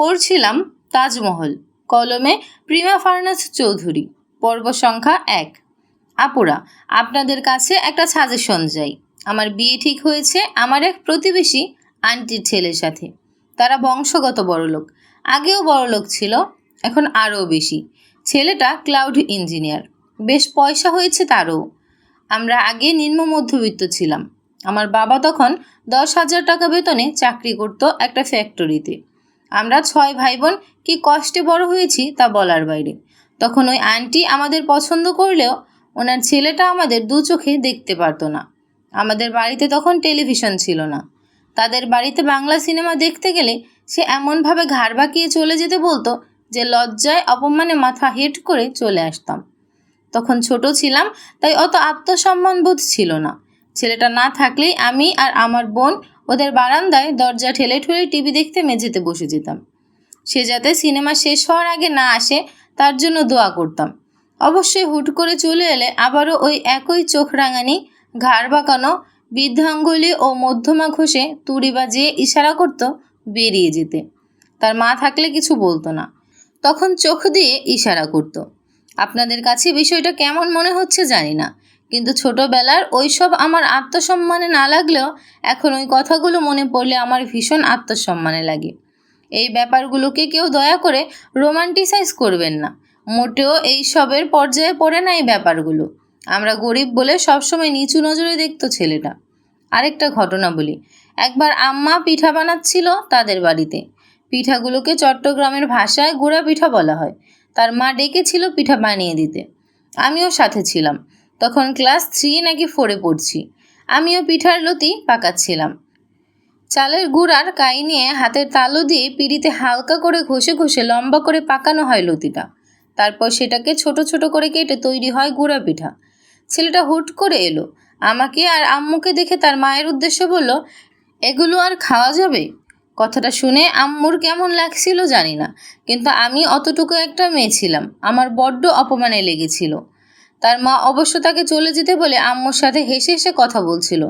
পড়ছিলাম তাজমহল, কলমে Prima furnace Chowdhury, পর্ব সংখ্যা এক। আপুরা, আপনাদের কাছে একটা সাজেশন চাই। আমার বিয়ে ঠিক হয়েছে আমার এক প্রতিবেশী আন্টির ছেলের সাথে। তারা বংশগত বড়লোক। আগেও বড়লোক ছিল, এখন আরও বেশি। ছেলেটা ক্লাউড ইঞ্জিনিয়ার বেশ পয়সা হয়েছে তারও। আমরা আগে নিম্ন মধ্যবিত্ত ছিলাম। আমার বাবা তখন দশ হাজার টাকা বেতনে চাকরি করতো একটা ফ্যাক্টরিতে আমরা ছয় ভাই বোন কি কষ্টে বড় হয়েছি তা বলার বাইরে। তখন ওই আন্টি আমাদের পছন্দ করলেও ওনার ছেলেটা আমাদের দু চোখে দেখতে পারতো না। আমাদের বাড়িতে তখন টেলিভিশন ছিল না। তাদের বাড়িতে বাংলা সিনেমা দেখতে গেলে সে এমনভাবে ঘাড় বাঁকিয়ে চলে যেতে বলতো যে লজ্জায়, অপমানে মাথা হেট করে চলে আসতাম। তখন ছোট ছিলাম, তাই অত আত্মসম্মান বোধ ছিল না। ছেলেটা না থাকলেই আমি আর আমার বোন ওদের বারান্দায় দরজা ঠেলে ঠেলে টিভি দেখতে মেঝেতে বসে যেতাম। সে যাতে সিনেমা শেষ হওয়ার আগে না আসে, তার জন্য দোয়া করতাম। অবশ্যই হুট করে চলে এলে আবারও ওই একই চোখ রাঙানি, ঘাড় বাঁকানো, বৃদ্ধাঙ্গুলি ও মধ্যমা ঘষে তুড়ি বাজিয়ে ইশারা করতো বেরিয়ে যেতে। তার মা থাকলে কিছু বলতো না। তখন চোখ দিয়ে ইশারা করতো। আপনাদের কাছে বিষয়টা কেমন মনে হচ্ছে জানি না। কিন্তু ছোটবেলার ওইসব আমার আত্মসম্মানে না লাগলেও এখন ওই কথাগুলো মনে পড়লে আমার ভীষণ আত্মসম্মানে লাগে। এই ব্যাপারগুলোকে কেউ দয়া করে রোমান্টিসাইজ করবেন না। মোটেও এই সবের পর্যায়ে পড়ে না এই ব্যাপারগুলো। আমরা গরিব বলে সবসময় নিচু নজরে দেখতো ছেলেটা। আরেকটা ঘটনা বলি। একবার আম্মা পিঠা বানাচ্ছিল তাদের বাড়িতে। পিঠাগুলোকে চট্টগ্রামের ভাষায় গুঁড়া পিঠা বলা হয়। তার মা ডেকেছিল পিঠা বানিয়ে দিতে। আমিও সাথে ছিলাম। তখন ক্লাস থ্রি নাকি ফোরে পড়ছি। আমিও পিঠার লতি পাকাচ্ছিলাম। চালের গুঁড়ার কাই নিয়ে হাতের তালু দিয়ে পিড়িতে হালকা করে ঘষে ঘষে লম্বা করে পাকানো হয় লতিটা। তারপর সেটাকে ছোট ছোট করে কেটে তৈরি হয় গুঁড়া পিঠা। ছেলেটা হুট করে এলো। আমাকে আর আম্মুকে দেখে তার মায়ের উদ্দেশ্য বলল, এগুলো আর খাওয়া যাবে? কথাটা শুনে আম্মুর কেমন লাগছিল জানি না, কিন্তু আমি অতটুকু একটা মেয়ে ছিলাম। আমার বড্ড অপমানে লেগেছিল। তার মা অবশ্য তাকে চলে যেতে বলে আম্মুর সাথে হেসে হেসে কথা বলছিল,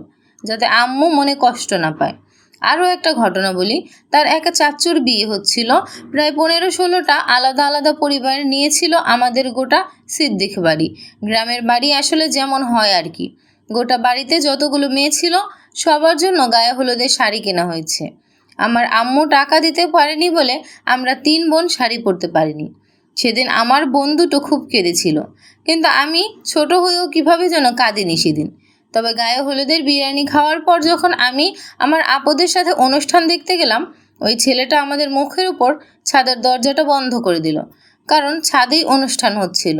যাতে আম্মু মনে কষ্ট না পায়। আরও একটা ঘটনা বলি, তার একা চাচুর বিয়ে হচ্ছিল, প্রায় পনেরো ষোলোটা আলাদা আলাদা পরিবার নিয়েছিল আমাদের গোটা সিদ্দিক বাড়ি। গ্রামের বাড়ি আসলে যেমন হয় আর কি। গোটা বাড়িতে যতগুলো মেয়ে ছিল, সবার জন্য গায়ে হলুদের শাড়ি কেনা হয়েছে। আমার আম্মু টাকা দিতে পারেনি বলে আমরা তিন বোন শাড়ি পরতে পারিনি। সেদিন আমার বন্ধুটো খুব কেঁদেছিল। কিন্তু আমি ছোট হয়েও কীভাবে যেন কাঁদিনি সেদিন। তবে গায়ে হলুদের বিরিয়ানি খাওয়ার পর যখন আমি আমার আপদের সাথে অনুষ্ঠান দেখতে গেলাম, ওই ছেলেটা আমাদের মুখের উপর ছাদের দরজাটা বন্ধ করে দিল, কারণ ছাদেই অনুষ্ঠান হচ্ছিল।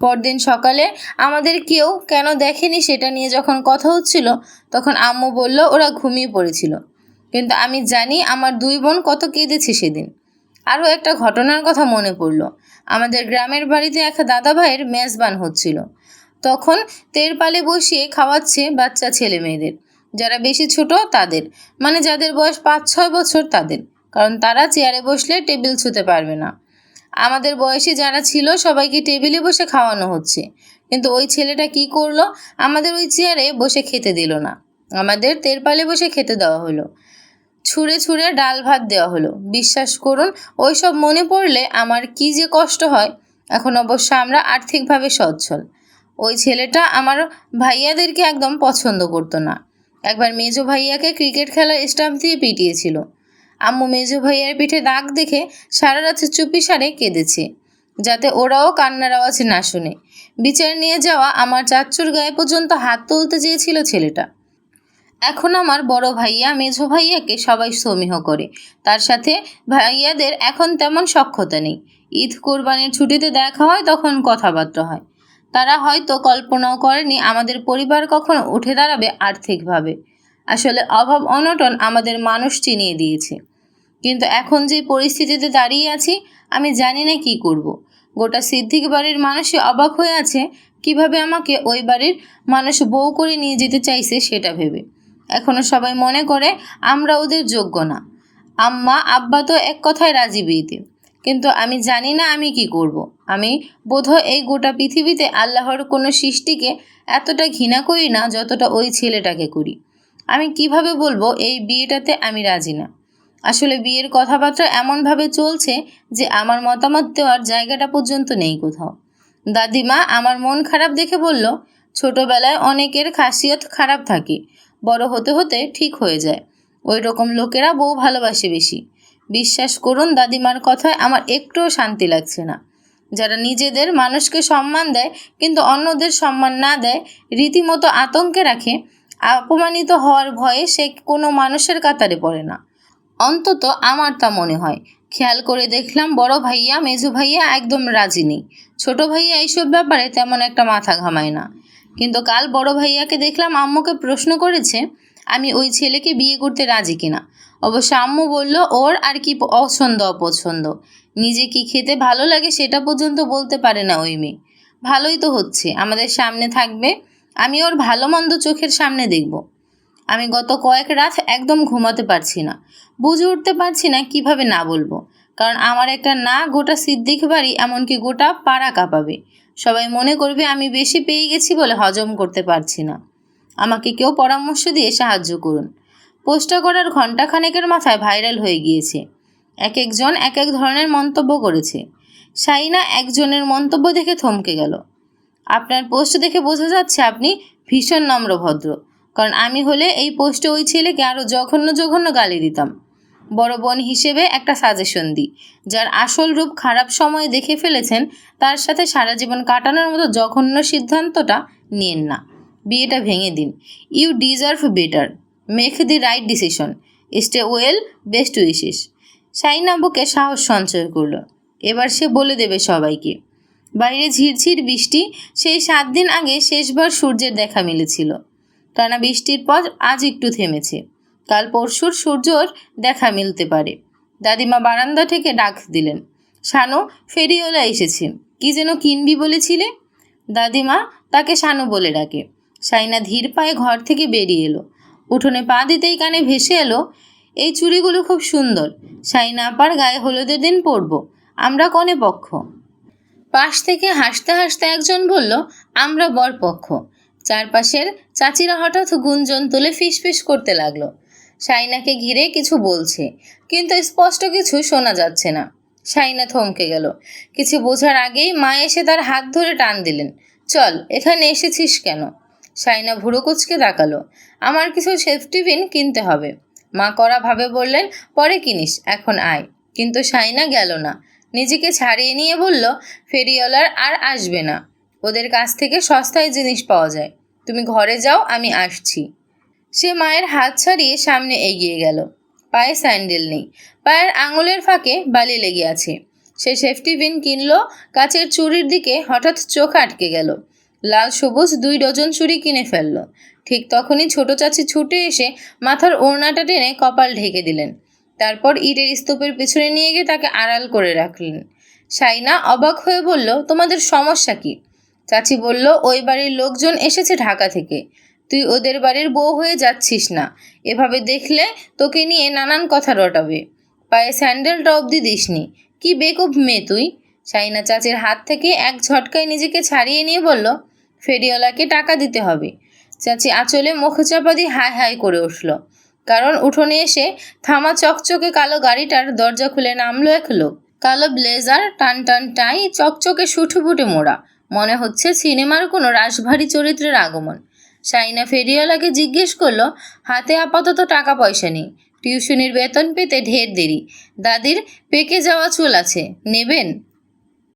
পরদিন সকালে আমাদের কেউ কেন দেখেনি সেটা নিয়ে যখন কথা হচ্ছিল, তখন আম্মু বলল, ওরা ঘুমিয়ে পড়েছিল। কিন্তু আমি জানি আমার দুই বোন কত কেঁদেছে সেদিন। আরও একটা ঘটনার কথা মনে পড়ল। আমাদের গ্রামের বাড়িতে এক দাদা ভাইয়ের মেজবান হচ্ছিল। তখন তেরপালে বসিয়ে খাওয়াচ্ছে বাচ্চা ছেলে মেয়েদের। যারা বেশি ছোট, তাদের। মানে যাদের বয়স পাঁচ, ছয় বছর, তাদের। কারণ তারা চেয়ারে বসলে টেবিল ছুতে পারবে না। আমাদের বয়সী যারা ছিল, সবাইকে টেবিলে বসে খাওয়ানো হচ্ছে। কিন্তু ওই ছেলেটা কি করল? আমাদের ওই চেয়ারে বসে খেতে দিল না। আমাদের তেরপালে বসে খেতে দেওয়া হলো। ছুঁড়ে ছুঁড়ে ডাল ভাত দেওয়া হলো। বিশ্বাস করুন ওই সব মনে পড়লে আমার কি যে কষ্ট হয়। এখন অবশ্য আমরা আর্থিকভাবে সচ্ছল। ওই ছেলেটা আমার ভাইয়াদেরকে একদম পছন্দ করতো না। একবার মেজো ভাইয়াকে ক্রিকেট খেলার স্টাম্প দিয়ে পিটিয়েছিল। আম্মু মেজো ভাইয়ার পিঠে দাগ দেখে সারা রাতে চুপি সারে কেঁদেছে, যাতে ওরাও কান্নার আওয়াজ না শুনে। বিচার নিয়ে যাওয়া আমার চাচ্চুর গায়ে পর্যন্ত হাত তুলতে চেয়েছিল ছেলেটা। এখন আমার বড় ভাইয়া, মেঝো ভাইয়াকে সবাই সমীহ করে। তার সাথে ভাইয়াদের এখন তেমন সক্ষতা নেই। ঈদ কোরবানির ছুটিতে দেখা হয়, তখন কথাবার্তা হয়। তারা হয়তো কল্পনাও করেনি, আমাদের পরিবার কখনো উঠে দাঁড়াবে আর্থিকভাবে। আসলে অভাব অনটন আমাদের মানুষ চিনিয়ে দিয়েছে। কিন্তু এখন যে পরিস্থিতিতে দাঁড়িয়ে আছি, আমি জানি না কি করব। গোটা সিদ্দিক বাড়ির মানুষই অবাক হয়ে আছে, কীভাবে আমাকে ওই বাড়ির মানুষ বউ করে নিয়ে যেতে চাইছে সেটা ভেবে। এখনও সবাই মনে করে আমরা ওদের যোগ্য না। আম্মা, আব্বা তো এক কথায় রাজি বিয়েতে কিন্তু আমি জানি না আমি কি করব। আমি বোধহয় এই গোটা পৃথিবীতে আল্লাহর কোনো সৃষ্টিকে এতটা ঘৃণা করি না যতটা ওই ছেলেটাকে করি। আমি কীভাবে বলব এই বিয়েটাতে আমি রাজি না। আসলে বিয়ের কথাবার্তা এমনভাবে চলছে যে আমার মতামত দেওয়ার জায়গাটা পর্যন্ত নেই কোথাও। দাদিমা আমার মন খারাপ দেখে বলল, ছোটবেলায় অনেকের খাসিয়ত খারাপ থাকে। বড় হতে হতে ঠিক হয়ে যায়। ওই রকম লোকেরা বউ ভালোবাসে বেশি। বিশ্বাস করুন, দাদিমার কথায় আমার একটুও শান্তি লাগছে না। যারা নিজেদের মানুষকে সম্মান দেয়, কিন্তু অন্যদের সম্মান না দেয়, রীতিমতো আতঙ্কে রাখে, অপমানিত হওয়ার ভয়ে সে কোনো মানুষের কাতারে পড়ে না। অন্তত আমার তা মনে হয়। খেয়াল করে দেখলাম, বড় ভাইয়া, মেজু ভাইয়া একদম রাজি নেই। ছোট ভাইয়া এইসব ব্যাপারে তেমন একটা মাথা ঘামায় না। কিন্তু কাল বড় ভাইয়াকে দেখলাম আম্মুকে প্রশ্ন করেছে, আমি ওই ছেলেকে বিয়ে করতে রাজি কিনা? অবশ্য আম্মু বলল, ওর আর কি পছন্দ অপছন্দ। নিজে কি খেতে ভালো লাগে সেটা পর্যন্ত বলতে পারে না ওই মেয়ে। ভালোই তো হচ্ছে, আমাদের সামনে থাকবে। আমি ওর ভালো মন্দ চোখের সামনে দেখব। আমি গত কয়েক রাত একদম ঘুমাতে পারছি না। বুঝে উঠতে পারছি না কীভাবে না বলব। কারণ আমার একটা না, গোটা সিদ্দিক বাড়ি এমনকি গোটা পাড়া কাঁপাবে। সবাই মনে করবে আমি বেশি পেয়ে গেছি বলে হজম করতে পারছি না। আমাকে কেউ পরামর্শ দিয়ে সাহায্য করুন। পোস্টটা করার ঘণ্টাখানেকের মাথায় ভাইরাল হয়ে গিয়েছে। এক একজন এক এক ধরনের মন্তব্য করেছে। সাইনা একজনের মন্তব্য দেখে থমকে গেল। আপনার পোস্ট দেখে বোঝা যাচ্ছে আপনি ভীষণ নম্রভদ্র। কারণ আমি হলে এই পোস্টে ওই ছেলেকে আরও জঘন্য জঘন্য গালি দিতাম। বড় বোন হিসেবে একটা সাজেশন দিই। যার আসল রূপ খারাপ সময়ে দেখে ফেলেছেন, তার সাথে সারা জীবন কাটানোর মতো জঘন্য সিদ্ধান্তটা নিন না। বিয়েটা ভেঙে দিন। You deserve better make the right decision stay well best wishes shine আব্বুকে সাহস সঞ্চয় করল। এবার সে বলে দেবে সবাইকে। বাইরে ঝিরঝির বৃষ্টি, সেই সাত দিন আগে শেষবার সূর্যের দেখা মিলেছিল। টানা বৃষ্টির পর আজ একটু থেমেছে। কাল পরশুর সূর্যর দেখা মিলতে পারে। দাদিমা বারান্দা থেকে ডাক দিলেন, শানু ফেরিওলা এসেছে। কি যেন কিনবি বলেছিলে? দাদিমা তাকে শানু বলে ডাকে। সাইনা ধীর পায়ে ঘর থেকে বেরিয়ে এলো। উঠোনে পা দিতেই কানে ভেসে এলো, এই চুড়িগুলো খুব সুন্দর। সাইনা আপার গায়ে হলুদের দিন পরব। আমরা কনে পক্ষ? পাশ থেকে হাসতে হাসতে একজন বলল, আমরা বর পক্ষ চারপাশের চাচিরা হঠাৎ গুঞ্জন তুলে ফিসফিস করতে লাগল। সাইনাকে ঘিরে কিছু বলছে, কিন্তু স্পষ্ট কিছু শোনা যাচ্ছে না। সাইনা থমকে গেল। কিছু বোঝার আগেই মা এসে তার হাত ধরে টান দিলেন। চল, এখানে এসেছিস কেন? সাইনা ভুরো কুচকে তাকালো। আমার কিছু সেফটি পিন কিনতে হবে। মা করা ভাবে বললেন, পরে কিনিস, এখন আয়। কিন্তু সাইনা গেল না। নিজেকে ছাড়িয়ে নিয়ে বলল, ফেরিওয়ালার আর আসবে না। ওদের কাছ থেকে সস্তায় জিনিস পাওয়া যায়। তুমি ঘরে যাও, আমি আসছি। সে মায়ের হাত ছাড়িয়ে সামনে এগিয়ে গেল। পায়ে স্যান্ডেল নেই। পায়ের আঙুলের ফাঁকে বালি লেগে আছে। সে সেফটি পিন কিনলো। কাচের চুরির দিকে হঠাৎ চোখ আটকে গেল। লাল সবুজ দুই ডজন চুড়ি কিনে ফেলল। ঠিক তখনই ছোট চাচি ছুটে এসে মাথার ওড়নাটা টেনে কপাল ঢেকে দিলেন। তারপর ইটের স্তূপের পিছনে নিয়ে গিয়ে তাকে আড়াল করে রাখলেন। সাইনা অবাক হয়ে বলল, তোমাদের সমস্যা কি? চাচি বলল, ওই বাড়ির লোকজন এসেছে ঢাকা থেকে। তুই ওদের বাড়ির বউ হয়ে যাচ্ছিস না। এভাবে দেখলে তোকে নিয়ে নানান কথা রটাবে। পায়ে স্যান্ডেলটা অবধি দিসনি। কি বেকুব মেয়ে তুই। সাইনা চাচির হাত থেকে এক ঝটকায় নিজেকে ছাড়িয়ে নিয়ে বলল, ফেরিওয়ালাকে টাকা দিতে হবে। চাচি আঁচলে মুখ চাপা দিয়ে হাই হাই করে উঠল। কারণ উঠোনে এসে থামা চকচকে কালো গাড়িটার দরজা খুলে নামলো এক লোক। কালো ব্লেজার, টান টান টাই, চকচকে সুঠুপুটে মোড়া। মনে হচ্ছে সিনেমার কোনো রাশভারী চরিত্রের আগমন। সাইনা ফেরিওয়ালাকে জিজ্ঞেস করল, হাতে আপাতত টাকা পয়সা নেই। টিউশনির বেতন পেতে ঢের দেরি। দাদির পেকে যাওয়া চুল আছে। নেবেন?